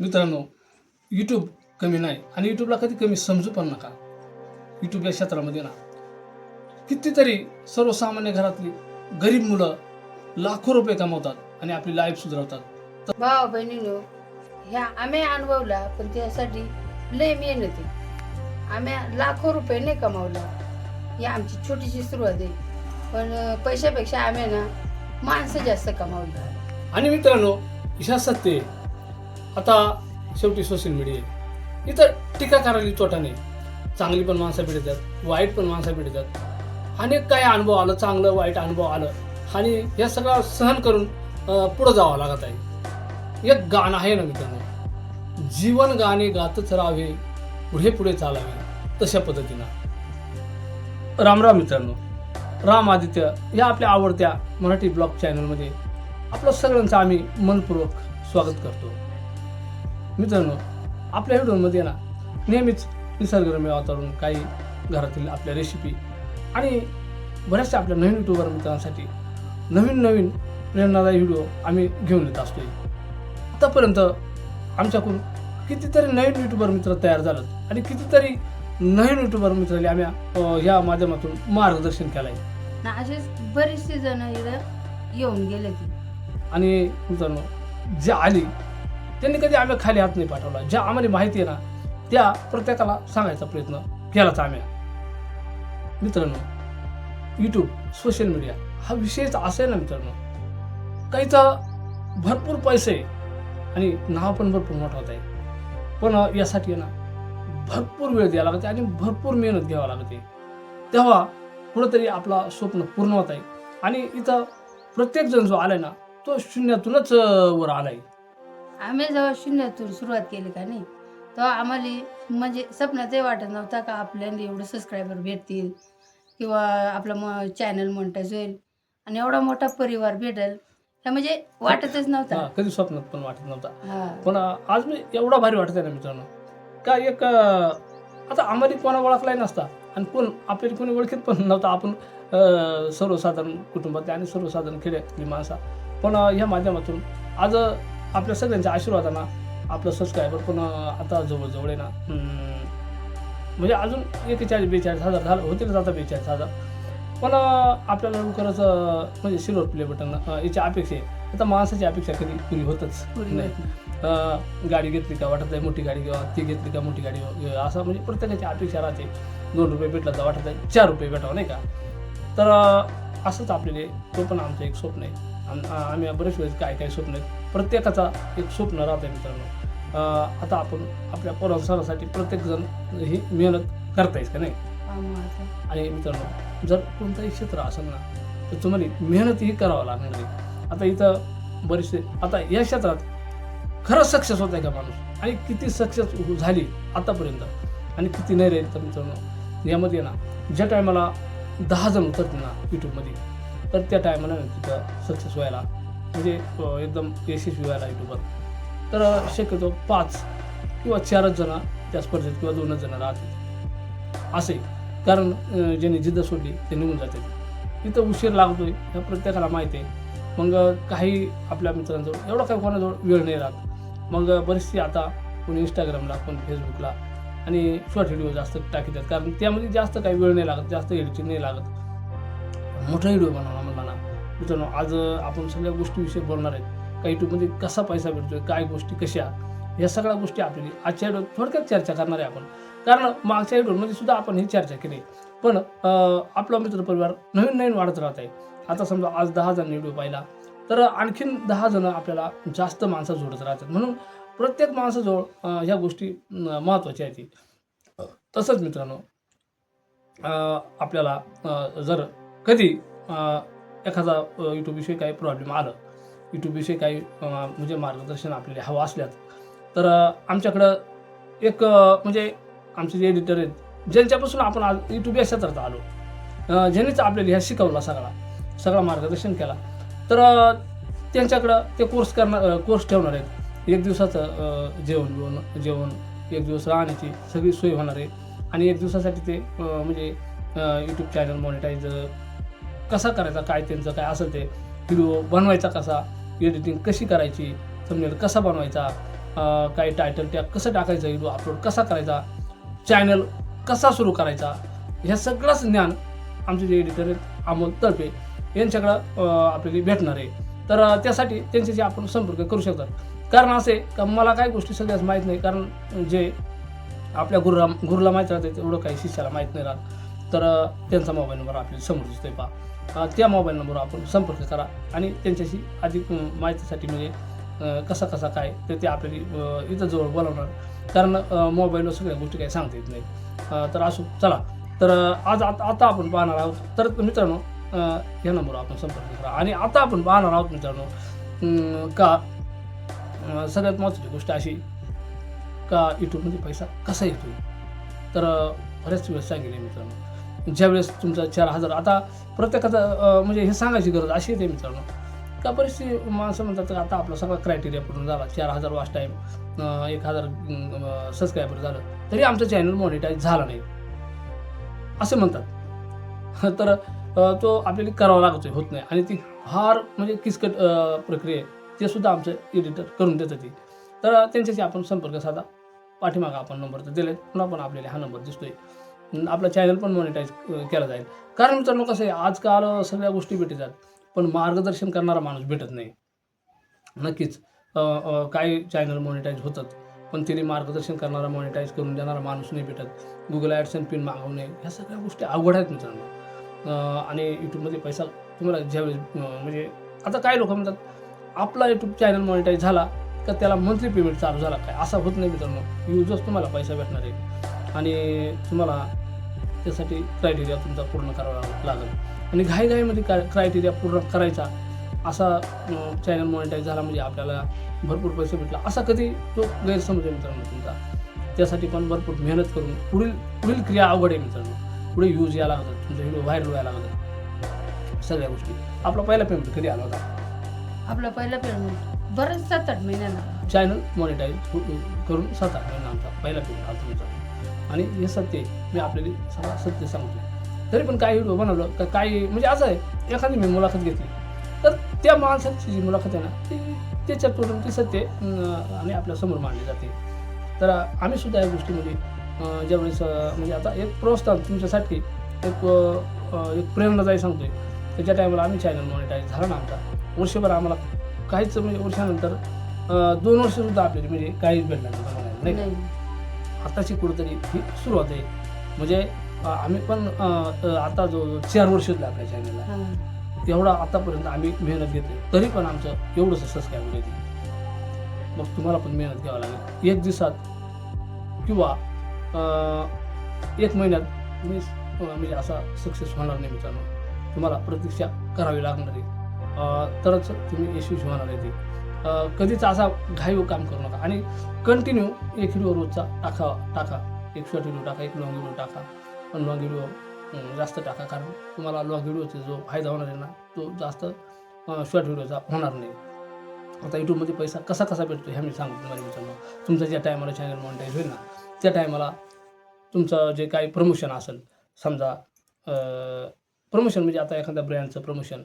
मित्रांनो यूट्यूब कमी नाही आणि यूट्यूबला कधी कमी समजू पण नका. यूट्यूब या क्षेत्रामध्ये ना. कितीतरी सर्वसामान्य घरातली गरीब मुलं लाखो रुपये कमवतात आणि आपली लाईफ सुधारवतात. भावा बहिणीनो ह्या आम्ही अनुभवला पण त्यासाठी लय मेहनत. आम्ही लाखो रुपये नाही कमावला. ही आमची छोटीशी सुरुवात आहे. पण पैशापेक्षा आम्ही ना माणसं जास्त कमावली. आणि मित्रांनो ह्या सत्य आहे. आता शेवटी सोशल मीडिया इतर इथं टीका करायला तोटा नाही. चांगली पण माणसं भेटतात वाईट पण माणसं भेटतात. अनेक काय अनुभव आलं चांगलं वाईट अनुभव आलं आणि हे सगळं सहन करून पुढं जावं लागत आहे. एक गाणं आहे ना मित्रांनो जीवन गाणे गातच राहावे पुढे पुढे चालावे तशा पद्धतीनं. राम राम मित्रांनो राम आदित्य या आपल्या आवडत्या मराठी ब्लॉग चॅनलमध्ये आपलं सगळ्यांचं आम्ही मनपूर्वक स्वागत करतो. मित्रांनो आपल्या व्हिडिओमध्ये ना नेहमीच निसर्गरम्य वातावरण काही घरातील आपल्या रेसिपी आणि बऱ्याचशा आपल्या नवीन युट्यूबर मित्रांसाठी नवीन नवीन प्रेरणादायी व्हिडिओ आम्ही घेऊन येत असतोय. आतापर्यंत आमच्याकडून कितीतरी नवीन युट्यूबर मित्र तयार झालेत आणि कितीतरी नवीन युट्यूबर मित्रांनी आम्ही या माध्यमातून मार्गदर्शन केलं आहे असेच बरेचसे जण येऊन गेले आणि मित्रांनो जे आली त्यांनी कधी आम्ही खाली हात नाही पाठवला. ज्या आम्हाला माहिती आहे ना त्या प्रत्येकाला सांगायचा प्रयत्न केलाच आम्ही. मित्रांनो यूट्यूब सोशल मीडिया हा विषयच असा आहे ना मित्रांनो काहीचा भरपूर पैसे आहे आणि नाव पण भरपूर मोठं होत आहे. पण यासाठी आहे ना भरपूर वेळ द्यावा लागते आणि भरपूर मेहनत घ्यावी लागते. तेव्हा कुठंतरी आपला स्वप्न पूर्ण होत आहे. आणि इथं प्रत्येकजण जो आलाय ना तो शून्यातूनच वर आलाय. आम्ही जेव्हा शून्यातून सुरुवात केली का नाही तेव्हा आम्हाला म्हणजे स्वप्नातही वाटत नव्हता का आपल्याला एवढे सबस्क्रायबर भेटतील किंवा आपलं म चॅनल मोनिटाईज होईल आणि एवढा मोठा परिवार भेटेल हे म्हणजे वाटतच हा, नव्हता कधी स्वप्नात पण वाटत नव्हता. हा. पण अं, आज मी एवढा भारी वाटत आहे ना मित्रांनो. का एक अं, आता आम्हाला कोणा ओळखलाय नसता आणि कोण आपल्याला कोणी ओळखीत पण नव्हता. आपण अं, सर्वसाधारण कुटुंबातले आणि सर्वसाधारण खेड्यातली माणसा. पण अं, ह्या माध्यमातून आज अं, आपल्या सगळ्यांच्या आशीर्वादानं आपलं सबस्क्रायबर पण आता जवळजवळ आहे ना म्हणजे अजून एकेचाळीस बेचाळीस हजार झालं होतील आता बेचाळीस हजार. पण आपल्याला लवकरच म्हणजे सिल्वर प्ले बटन याची अपेक्षा आहे. आता माणसाची अपेक्षा कधी पुरी होतच नाही. गाडी घेतली का वाटत आहे मोठी गाडी किंवा ती घेतली का मोठी गाडी. असं म्हणजे प्रत्येकाची अपेक्षा राहते. दोन रुपये भेटला तर वाटत आहे चार रुपये भेटावं नाही का? तर असंच आपल्याला तो पण आमचं एक स्वप्न आहे. आम्ही बरेच वेळेस काय काय स्वप्न आहेत प्रत्येकाचा एक स्वप्न राहतं आहे मित्रांनो आता आपण आपल्या पोरांसाठी प्रत्येकजण ही मेहनत करतायच का नाही? आणि मित्रांनो जर कोणतंही क्षेत्र असेल ना तर तुम्हाला मेहनत ही करावं लागणार आहे. आता इथं बरेचसे आता या क्षेत्रात खरंच सक्सेस होत आहे का माणूस? आणि किती सक्सेस झाली आतापर्यंत? आणि किती नाही राहील तर मित्रांनो? यामध्ये ना ज्या टायमाला दहा जण उतरतील ना यूट्यूबमध्ये तर त्या टायमाला तिथं सक्सेस व्हायला. म्हणजे एकदम यशस्वी व्हायला यूट्यूबवर तर शक्यतो पाच किंवा चारच जणं त्या स्पर्धेत किंवा दोनच जणं राहतात असे कारण ज्यांनी जिद्द सोडली ते निघून जातात. तिथं उशीर लागतो आहे ह्या प्रत्येकाला माहिती आहे. मग काही आपल्या मित्रांजवळ एवढा काही कोणाजवळ वेळ नाही राहत. मग बरीचशी आता कोणी इंस्टाग्रामला कोणी फेसबुकला आणि शॉर्ट व्हिडिओ जास्त टाकतात. कारण त्यामध्ये जास्त काही वेळ नाही लागत जास्त एडिटिंग नाही लागत. मोठा व्हिडिओ बनवला म्हणला ना. मित्रांनो आज आपण सगळ्या गोष्टीविषयी बोलणार आहेत. का यूट्यूबमध्ये कसा पैसा भेटतोय काय गोष्टी कशा या सगळ्या गोष्टी आपल्याला आजच्या व्हिडिओ थोडक्यात चर्चा करणार आहे आपण. कारण मागच्या व्हिडिओमध्ये सुद्धा आपण ही चर्चा केली. पण आपला मित्रपरिवार नवीन नवीन वाढत राहत आहे. आता समजा आज दहा जण व्हिडिओ पाहिला तर आणखीन दहा जण आपल्याला जास्त माणसं जोडत राहतात. म्हणून प्रत्येक माणसाजवळ ह्या गोष्टी महत्त्वाच्या आहेत. तसंच मित्रांनो आपल्याला जर कधी एखादा यूट्यूबविषयी काही प्रॉब्लेम आलं यूट्यूबविषयी काही म्हणजे मार्गदर्शन आपल्याला हवं असल्यास तर आमच्याकडं एक म्हणजे आमचे जे एडिटर आहेत ज्यांच्यापासून आपण आज यूट्यूब या क्षेत्रात आलो ज्यांनीच आपल्याला ह्या शिकवला सगळा सगळा मार्गदर्शन केला तर त्यांच्याकडं ते कोर्स करणार कोर्स ठेवणार आहेत. एक दिवसाचं जेवण बिवण जेवण एक दिवस राहण्याची सगळी सोय होणार आहे. आणि एक दिवसासाठी ते म्हणजे यूट्यूब चॅनल मॉनिटाईज कसा करायचा काय त्यांचं काय असेल ते व्हिडिओ बनवायचा कसा एडिटिंग कशी करायची थंबनेल कसा बनवायचा काही टायटल त्या कसं टाकायचं व्हिडिओ अपलोड कसा करायचा चॅनल कसा सुरू करायचा ह्या सगळंच ज्ञान आमचे जे एडिटर आहेत अमोल तर्फे यांच्याकडं आपल्याला भेटणार आहे. तर त्यासाठी त्यांच्याशी आपण संपर्क करू शकतात कारण असे का मला काही गोष्टी सगळ्याच माहीत नाही. कारण जे आपल्या गुरुला गुरुला माहीत राहते तेवढं काही शिष्याला माहीत नाही राहत. तर त्यांचा मोबाईल नंबर आपल्याला समोर दिसतोय पहा. त्या मोबाईल नंबरवर आपण संपर्क करा आणि त्यांच्याशी अधिक माहितीसाठी म्हणजे कसा कसा काय तर ते आपल्याला इथं जवळ बोलावणार. कारण मोबाईलवर सगळ्या गोष्टी काही सांगता येत नाही तर असो चला. तर आज आता आता आपण पाहणार आहोत. तर मित्रांनो या नंबरवर आपण संपर्क करा. आणि आता आपण पाहणार आहोत मित्रांनो का सगळ्यात महत्त्वाची गोष्ट अशी का यूट्यूबमध्ये पैसा कसा येतो तर बऱ्याच वेळेस सांगितले मित्रांनो. ज्यावेळेस तुमचा चार हजार आता प्रत्येकाचा म्हणजे हे सांगायची गरज अशी येते मित्रांनो का बरीचशी माणसं म्हणतात का आता आपला सगळा क्रायटेरिया पूर्ण झाला चार हजार वाच टाईम एक हजार सबस्क्रायबर झालं तरी आमचं चॅनल मॉनिटाईज झालं नाही. असे म्हणतात. तर तो आपल्याला करावा लागतोय होत नाही. आणि ती फार म्हणजे किचकट प्रक्रिया आहे. ते सुद्धा आमचं एडिटर करून देतं ती. तर त्यांच्याशी आपण संपर्क साधा. पाठीमागा आपण नंबर तर दिले पुन्हा पण आपल्याला हा नंबर दिसतोय. आपला चॅनल पण मॉनिटाईज केला जाईल. कारण मित्रांनो कसं आहे आजकाल सगळ्या गोष्टी भेटतात पण मार्गदर्शन करणारा माणूस भेटत नाही. नक्कीच काही चॅनल मॉनिटाईज होतात. पण तिने मार्गदर्शन करणारा मॉनिटाईज करून देणारा माणूस नाही भेटत. गुगल ॲडसन पिन मागवणे ह्या सगळ्या गोष्टी अवघड आहेत मित्रांनो. आणि यूट्यूबमध्ये पैसा तुम्हाला ज्यावेळेस म्हणजे आता काय लोक म्हणतात आपला यूट्यूब चॅनल मॉनिटाईज झाला का त्याला मंथली पेमेंट चालू झाला काय? असा होत नाही मित्रांनो. यूजच तुम्हाला पैसा भेटणार आहे. आणि तुम्हाला त्यासाठी क्रायटेरिया तुमचा पूर्ण करावा लागेल. आणि घाईघाईमध्ये काय क्रायटेरिया पूर्ण करायचा असा चॅनल मॉनिटाईज झाला म्हणजे आपल्याला भरपूर पैसे भेटला असा कधी तो गैरसमज आहे मित्रांनो तुमचा. त्यासाठी पण भरपूर मेहनत करून पुढील पुढील क्रिया अवघड आहे मित्रांनो. पुढे यूज यायला लागतात. व्हिडिओ व्हायरल व्हायला लागतात सगळ्या गोष्टी. आपला पहिला पेमेंट कधी आला होता? आपला पहिला पेमेंट बरंच सात आठ महिन्याला चॅनल मॉनिटाईज करून सात आठ महिना आमचा पहिला पेमेंट आला तुमचा. आणि हे सत्य आहे. मी आपल्याला सगळं सत्य सांगतो तरी पण काही व्हिडिओ बनवलं का काही म्हणजे असं आहे एखादी मी मुलाखत घेतली. तर त्या माणसाची जी मुलाखत आहे ना ती त्याच्यातून ती सत्य अं, आणि आपल्यासमोर मांडली जाते. तर आम्ही सुद्धा या गोष्टीमध्ये अं, ज्यावेळेस अं, म्हणजे आता एक प्रोत्साहन तुमच्यासाठी एक एक प्रेरणादायी सांगतोय. तर ज्या टायमाला आम्ही चॅनल मॉनिटाईज झाला ना आमचा. वर्षभर आम्हाला काहीच म्हणजे वर्षानंतर दोन वर्ष सुद्धा आपल्याला म्हणजे काहीच भेटलं नाही नाही आताची कुठंतरी ही सुरुवात आहे. म्हणजे आम्ही पण आता जो चार वर्ष झाले आपल्या चॅनलला. तेवढा आतापर्यंत आम्ही मेहनत घेतली. तरी पण आमचं एवढंसं सबस्क्राईबर येते मग तुम्हाला पण मेहनत घ्यावं लागेल. एक दिवसात किंवा एक महिन्यात अं, म्हणजे असा सक्सेस होणार नाही मित्रांनो. तुम्हाला प्रतीक्षा करावी लागणार आहे. तरच तुम्ही यशस्वी होणार आहे ते. कधीच असा घाईव काम करू नका. आणि कंटिन्यू एक व्हिडिओ रोजचा टाका टाका. एक शॉर्ट व्हिडिओ टाका एक लॉंग व्हिडिओ टाका. पण लॉंग व्हिडिओ जास्त टाका. कारण तुम्हाला लॉंग व्हिडिओचा जो फायदा होणार आहे ना तो जास्त शॉर्ट व्हिडिओचा होणार नाही. आता यूट्यूबमध्ये पैसा कसा कसा भेटतो हे मी सांगतो तुम्हाला मित्रांनो. तुमचं ज्या टायमाला चॅनल मॉनिटाईज होईल ना त्या टायमाला तुमचं जे काही प्रमोशन असेल समजा प्रमोशन म्हणजे आता एखाद्या ब्रँडचं प्रमोशन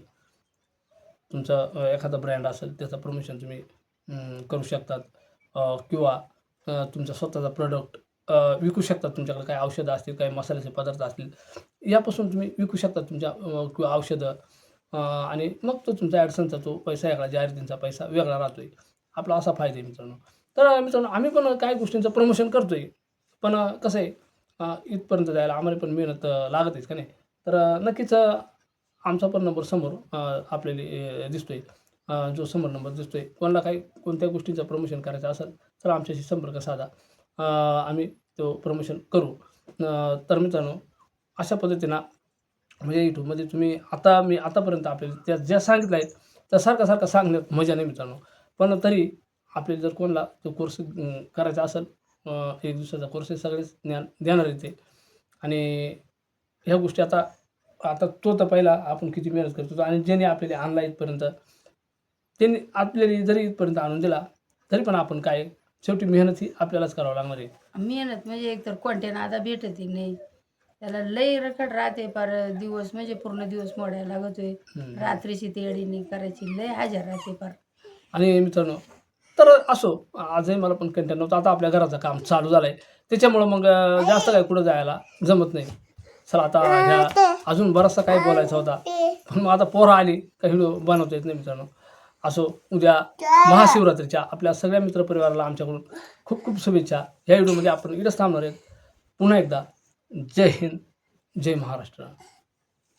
तुमचं एखादा ब्रँड असेल त्याचं प्रमोशन तुम्ही करू शकतात. किंवा तुमचा स्वतःचा प्रोडक्ट विकू शकतात. तुमच्याकडे काही औषधं असतील काही मसाल्याचे पदार्थ असतील. यापासून तुम्ही विकू शकता तुमच्या किंवा औषधं. आणि मग तो तुमचा ॲडसनचा तो पैसा वेगळा जाहिरातींचा पैसा वेगळा राहतो आहे आपला असा फायदा आहे मित्रांनो. तर मित्रांनो आम्ही पण काही गोष्टींचं प्रमोशन करतो आहे पण कसं आहे इथपर्यंत जायला आम्हाला पण मेहनत लागत लागतेच का नाही? तर नक्कीच आमचा पण नंबर समोर आपल्याला दिसतोय. जो समोर नंबर दिसतोय. कोणाला काही कोणत्या गोष्टींचं प्रमोशन करायचं असेल तर आमच्याशी संपर्क साधा. आम्ही तो प्रमोशन करू. तर मित्रांनो अशा पद्धतीनं म्हणजे यूट्यूबमध्ये तुम्ही आता मी आतापर्यंत आपल्याला त्या ज्या सांगितलं आहेत त्या सारखं सारखं सांगण्यात मजा नाही मित्रांनो. पण तरी आपल्याला जर कोणाला तो कोर्स करायचा असेल एक दिवसाचा कोर्स आहे सगळेच ज्ञान देणार आहे ते आणि ह्या गोष्टी आता आता तो तर पहिला आपण किती मेहनत करतो आणि ज्याने आपल्याला आणला इथपर्यंत त्यांनी आपल्याला जरी इथपर्यंत आणून दिला तरी पण आपण काय शेवटी मेहनत ही आपल्यालाच करावं लागणार आहे. मेहनत म्हणजे एकतर कॉन्टेन आता भेटत नाही. त्याला लई रखड राहते पार दिवस म्हणजे पूर्ण दिवस मोडायला लागतोय. रात्रीची तेडीनी करायची लय हजर राहते पार आणि मित्रांनो तर असो आजही मला पण कंटेंट नव्हतं. आता आपल्या घराचं काम चालू झालं आहे त्याच्यामुळं मग जास्त काय कुठं जायला जमत नाही. चला आता ह्या अजून बराचसा काही बोलायचा होता. पण मग आता पोरं आली का व्हिडिओ बनवता येत नाही मित्रांनो. असो उद्या महाशिवरात्रीच्या आपल्या सगळ्या मित्रपरिवाराला आमच्याकडून खूप खूप शुभेच्छा. या व्हिडिओमध्ये आपण इथंच थांबणार आहेत पुन्हा एकदा जय हिंद जय महाराष्ट्र.